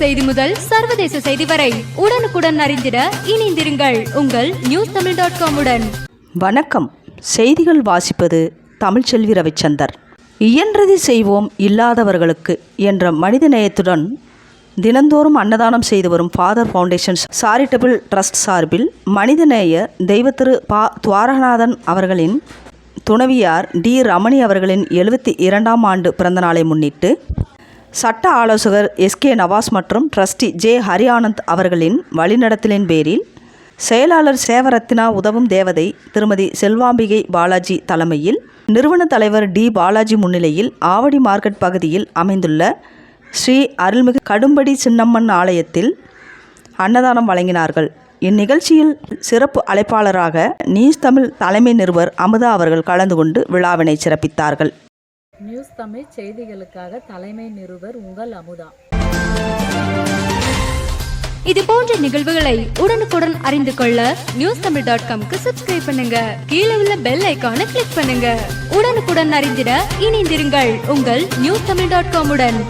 செய்தி முதல் சர்வதேச செய்தி வரை உடனுக்குடன் அறிந்திட இணைந்திருங்கள் உங்கள் நியூஸ் தமிழ் டாட் காமுடன் வணக்கம். செய்திகள் வாசிப்பது தமிழ்ச்செல்வி ரவிச்சந்தர். இயன்றதை செய்வோம் இல்லாதவர்களுக்கு என்ற மனிதநேயத்துடன் தினந்தோறும் அன்னதானம் செய்து வரும் ஃபாதர் ஃபவுண்டேஷன் சாரிட்டபிள் ட்ரஸ்ட் சார்பில் மனிதநேய தெய்வத்திரு பா துவாரகநாதன் அவர்களின் துணவியார் டி ரமணி அவர்களின் எழுபத்தி இரண்டாம் ஆண்டு பிறந்தநாளை முன்னிட்டு சட்ட ஆலோசகர் எஸ்கே நவாஸ் மற்றும் ட்ரஸ்டி ஜே ஹரியானந்த் அவர்களின் வழிநடத்தலின் பேரில் செயலாளர் சேவரத்னா உதவும் தேவதை திருமதி செல்வாம்பிகை பாலாஜி தலைமையில் நிறுவன தலைவர் டி பாலாஜி முன்னிலையில் ஆவடி மார்க்கெட் பகுதியில் அமைந்துள்ள ஸ்ரீ அருள்மிகு கடும்படி சின்னம்மன் ஆலயத்தில் அன்னதானம் வழங்கினார்கள். இந்நிகழ்ச்சியில் சிறப்பு அழைப்பாளராக நீஸ் தமிழ் தலைமை நிறுவர் அமுதா அவர்கள் கலந்து கொண்டு விழாவினை சிறப்பித்தார்கள். நியூஸ் தமிழ் செய்திகளுக்காக தலைமை நிருபர் உங்கள் அமுதா. இது போன்ற நிகழ்வுகளை உடனுக்குடன் அறிந்து கொள்ள நியூஸ் தமிழ் டாட் காம்க்கு சப்ஸ்கிரைப் பண்ணுங்க. கீழே உள்ள பெல் ஐக்கானை கிளிக் பண்ணுங்க. உடனுக்குடன் அறிந்திட இணைந்திருங்கள் உங்கள் நியூஸ் தமிழ் டாட் காமுடன்